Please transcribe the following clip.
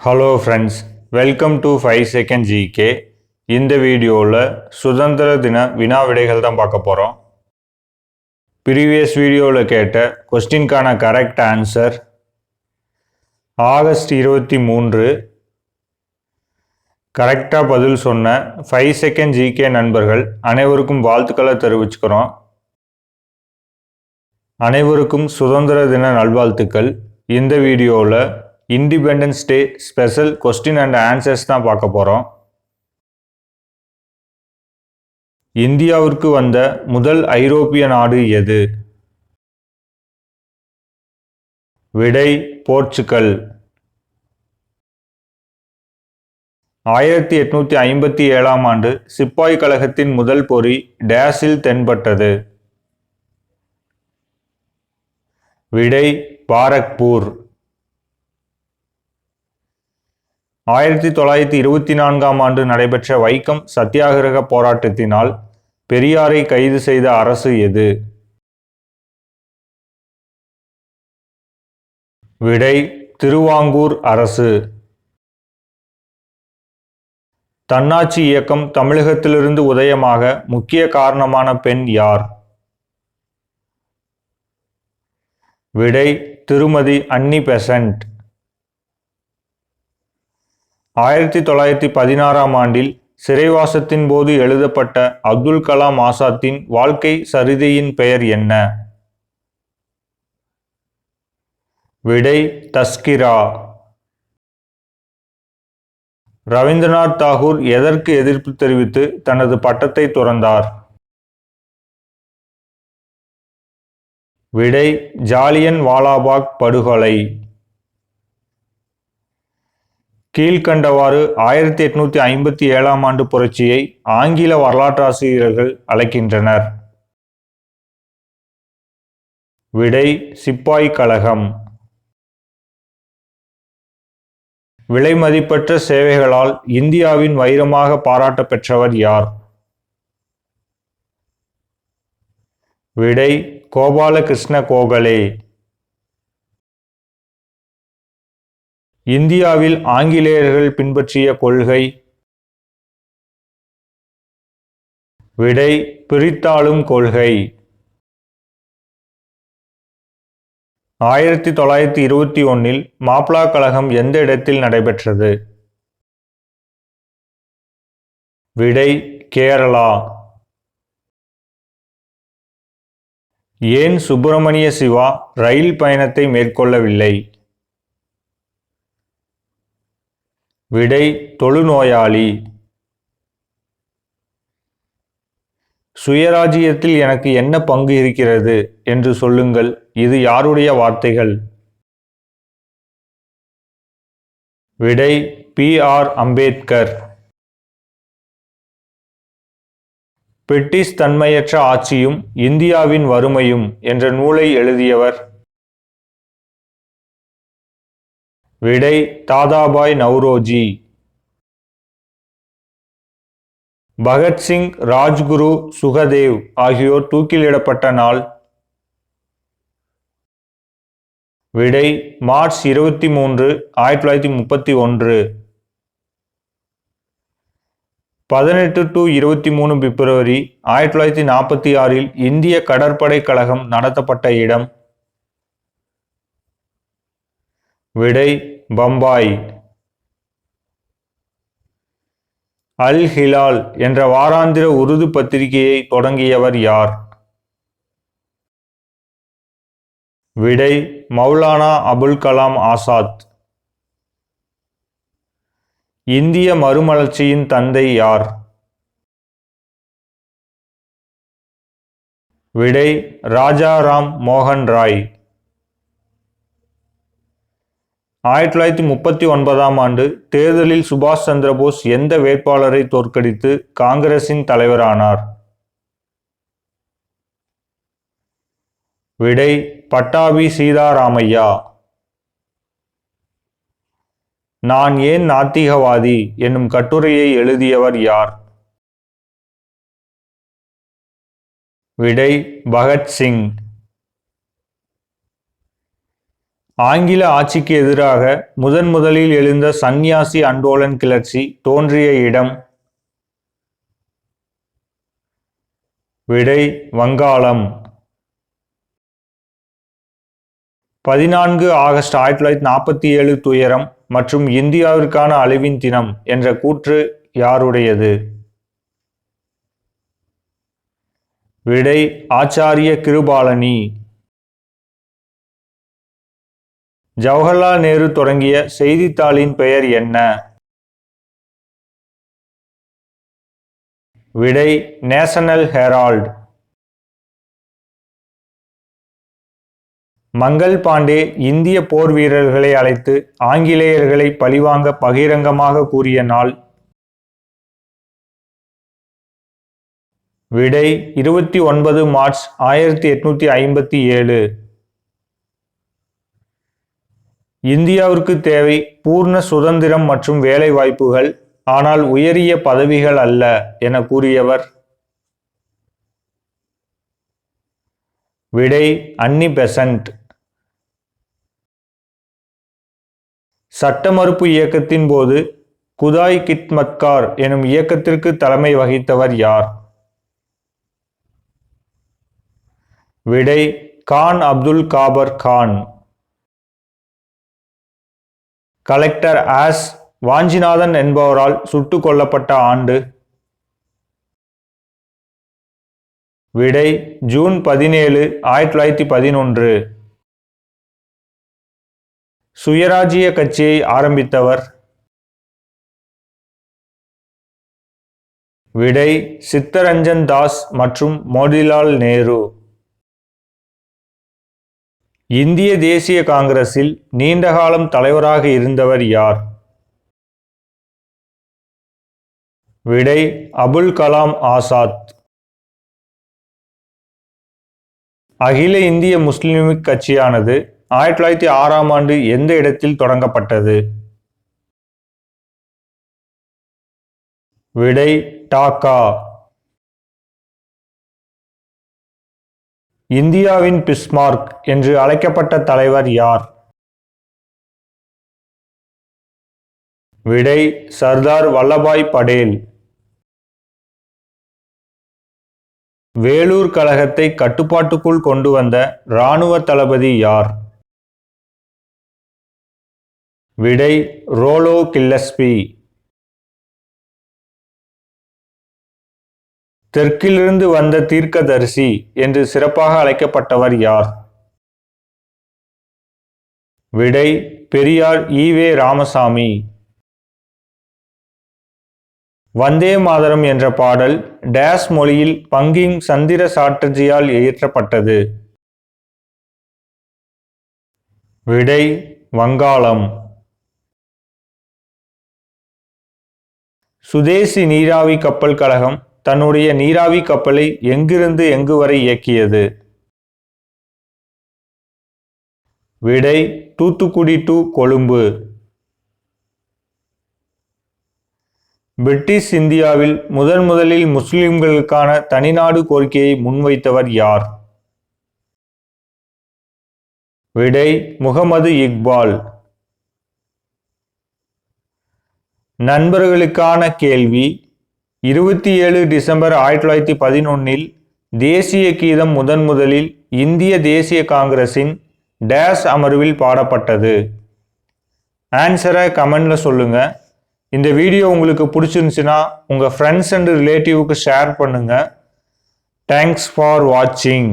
Hello friends welcome to five second GK இந்த வீடியோவில் சுதந்திர தின வினா விடைகள் தான் பார்க்க போகிறோம் ப்ரீவியஸ் வீடியோவில் கேட்ட கொஸ்டின்கான கரெக்ட் ஆன்சர் ஆகஸ்ட் இருபத்தி மூன்று. கரெக்டாக பதில் சொன்ன ஃபைவ் செகண்ட் ஜிகே நண்பர்கள் அனைவருக்கும் வாழ்த்துக்களை தெரிவிச்சுக்கிறோம். அனைவருக்கும் சுதந்திர தின நல்வாழ்த்துக்கள். இந்த வீடியோவில் independence day special question and answers தான் பார்க்க போகிறோம் இந்தியாவிற்கு வந்த முதல் ஐரோப்பிய நாடு எது? விடை போர்ச்சுகல். ஆயிரத்தி எட்நூத்தி ஐம்பத்தி ஏழாம் ஆண்டு சிப்பாய் கழகத்தின் முதல் பொறி டேஸில் தென்பட்டது. விடை பாரக்பூர். ஆயிரத்தி தொள்ளாயிரத்தி இருபத்தி நான்காம் ஆண்டு நடைபெற்ற வைக்கம் சத்தியாகிரக போராட்டத்தினால் பெரியாரை கைது செய்த அரசு எது? விடை திருவாங்கூர் அரசு. தன்னாட்சி இயக்கம் தமிழகத்திலிருந்து உதயமாக முக்கிய காரணமான பெண் யார்? விடை திருமதி அன்னி பெசன்ட். ஆயிரத்தி தொள்ளாயிரத்தி பதினாறாம் ஆண்டில் சிறைவாசத்தின் போது எழுதப்பட்ட அப்துல் கலாம் ஆசாத்தின் வாழ்க்கை சரிதையின் பெயர் என்ன? விடை தஸ்கிரா. ரவீந்திரநாத் தாகூர் எதற்கு எதிர்ப்பு தெரிவித்து தனது பட்டத்தை துறந்தார்? விடை ஜாலியன் வாலாபாக் படுகொலை. கீழ்கண்டவாறு ஆயிரத்தி எட்நூத்தி ஐம்பத்தி ஏழாம் ஆண்டு புரட்சியை ஆங்கில வரலாற்றாசிரியர்கள் அழைக்கின்றனர். விடை சிப்பாய் கழகம். விலைமதிப்பற்ற சேவைகளால் இந்தியாவின் வைரமாக பாராட்ட பெற்றவர் யார்? விடை கோபாலகிருஷ்ண கோகலே. இந்தியாவில் ஆங்கிலேயர்கள் பின்பற்றிய கொள்கை. விடை பிரித்தாளும் கொள்கை. ஆயிரத்தி தொள்ளாயிரத்தி இருபத்தி ஒன்னில் மாப்ளா கழகம் எந்த இடத்தில் நடைபெற்றது? விடை கேரளா. ஏன் சுப்பிரமணிய சிவா ரயில் பயணத்தை மேற்கொள்ளவில்லை? விடை தொழுநோயாளி. சுயராஜ்யத்தில் எனக்கு என்ன பங்கு இருக்கிறது என்று சொல்லுங்கள். இது யாருடைய வார்த்தைகள்? விடை பி ஆர் அம்பேத்கர். பிரிட்டிஷ் தன்மையற்ற ஆட்சியும் இந்தியாவின் வறுமையும் என்ற நூலை எழுதியவர் விடை தாதாபாய் நவ்ரோஜி. பகத்சிங் ராஜ்குரு சுகதேவ் ஆகியோர் தூக்கிலிடப்பட்ட நாள். விடை மார்ச் இருபத்தி மூன்று ஆயிரத்தி தொள்ளாயிரத்தி முப்பத்தி ஒன்று. பதினெட்டு டு இருபத்தி மூணு பிப்ரவரி ஆயிரத்தி தொள்ளாயிரத்தி நாற்பத்தி ஆறில் இந்திய கடற்படை கழகம் நடத்தப்பட்ட இடம். விடை பம்பாய். அல் ஹிலால் என்ற வாராந்திர உருது பத்திரிகையை தொடங்கியவர் யார்? விடை மௌலானா அபுல் கலாம் ஆசாத். இந்திய மறுமலர்ச்சியின் தந்தை யார்? விடை ராஜாராம் மோகன் ராய். ஆயிரத்தி தொள்ளாயிரத்தி முப்பத்தி ஒன்பதாம் ஆண்டு தேர்தலில் சுபாஷ் சந்திரபோஸ் எந்த வேட்பாளரை தோற்கடித்து காங்கிரசின் தலைவரானார்? விடை பட்டாபி சீதாராமையா. நான் ஏன் நாத்திகவாதி என்னும் கட்டுரையை எழுதியவர் யார்? விடை பகத்சிங். ஆங்கில ஆட்சிக்கு எதிராக முதன் முதலில் எழுந்த சந்நியாசி அண்டோலன் கிளர்ச்சி தோன்றிய இடம். விடை வங்காளம். பதினான்கு ஆகஸ்ட் ஆயிரத்தி தொள்ளாயிரத்தி நாற்பத்தி ஏழு துயரம் மற்றும் இந்தியாவிற்கான அழிவின் தினம் என்ற கூற்று யாருடையது? விடை ஆச்சாரிய கிருபாலனி. ஜவஹர்லால் நேரு தொடங்கிய செய்தித்தாளின் பெயர் என்ன? விடை நேஷனல் ஹெரால்டு. மங்கள் பாண்டே இந்திய போர் வீரர்களை அழைத்து ஆங்கிலேயர்களை பழிவாங்க பகிரங்கமாக கூறிய நாள். விடை இருபத்தி ஒன்பது மார்ச் ஆயிரத்தி எட்நூத்தி ஐம்பத்தி ஏழு. இந்தியாவிற்கு தேவை பூர்ண சுதந்திரம் மற்றும் வேலைவாய்ப்புகள் ஆனால் உயரிய பதவிகள் அல்ல என கூறியவர். விடை அன்னி பெசன்ட். சட்ட மறுப்பு இயக்கத்தின் போது குதாய் கிட்மத்கார் எனும் இயக்கத்திற்கு தலைமை வகித்தவர் யார்? விடை கான் அப்துல் காபர் கான். கலெக்டர் ஆஸ் வாஞ்சிநாதன் என்பவரால் சுட்டு கொல்லப்பட்ட ஆண்டு. விடை ஜூன் பதினேழு ஆயிரத்தி தொள்ளாயிரத்தி பதினொன்று. சுயராஜ்ய கட்சியை ஆரம்பித்தவர். விடை சித்தரஞ்சன் தாஸ் மற்றும் மோதிலால் நேரு. இந்திய தேசிய காங்கிரஸில் நீண்டகாலம் தலைவராக இருந்தவர் யார்? விடை அபுல் கலாம் ஆசாத். அகில இந்திய முஸ்லிம் கட்சியானது ஆயிரத்தி தொள்ளாயிரத்தி ஆறாம் ஆண்டு எந்த இடத்தில் தொடங்கப்பட்டது? விடை டாக்கா. இந்தியாவின் பிஸ்மார்க் என்று அழைக்கப்பட்ட தலைவர் யார்? விடை சர்தார் வல்லபாய் படேல். வேலூர் கழகத்தை கட்டுப்பாட்டுக்குள் கொண்டு வந்த இராணுவ தளபதி யார்? விடை ரோலோ கில்லஸ்பி. தெற்கிலிருந்து வந்த தீர்க்கதரிசி என்று சிறப்பாக அழைக்கப்பட்டவர் யார்? விடை பெரியார் ஈவே ராமசாமி. வந்தே மாதரம் என்ற பாடல் டேஸ் மொழியில் பங்கிங் சந்திர சாட்டர்ஜியால் இயற்றப்பட்டது. விடை வங்காளம். சுதேசி நீராவி கப்பல் கழகம் தன்னுடைய நீராவி கப்பலை எங்கிருந்து எங்கு வரை இயக்கியது? விடை தூத்துக்குடி டு கொழும்பு. பிரிட்டிஷ் இந்தியாவில் முதன் முதலில் முஸ்லிம்களுக்கான தனிநாடு கோரிக்கையை முன்வைத்தவர் யார்? விடை முகமது இக்பால். நண்பர்களுக்கான கேள்வி இருபத்தி ஏழு டிசம்பர் ஆயிரத்தி தொள்ளாயிரத்தி பதினொன்னில் தேசிய கீதம் முதன் முதலில் இந்திய தேசிய காங்கிரஸின் டேஸ் அமர்வில் பாடப்பட்டது. ஆன்சரை கமெண்டில் சொல்லுங்கள் இந்த வீடியோ உங்களுக்கு பிடிச்சிருந்துச்சுன்னா உங்கள் ஃப்ரெண்ட்ஸ் அண்ட் ரிலேட்டிவ்க்கு ஷேர் பண்ணுங்கள் தேங்க்ஸ் ஃபார் வாட்சிங்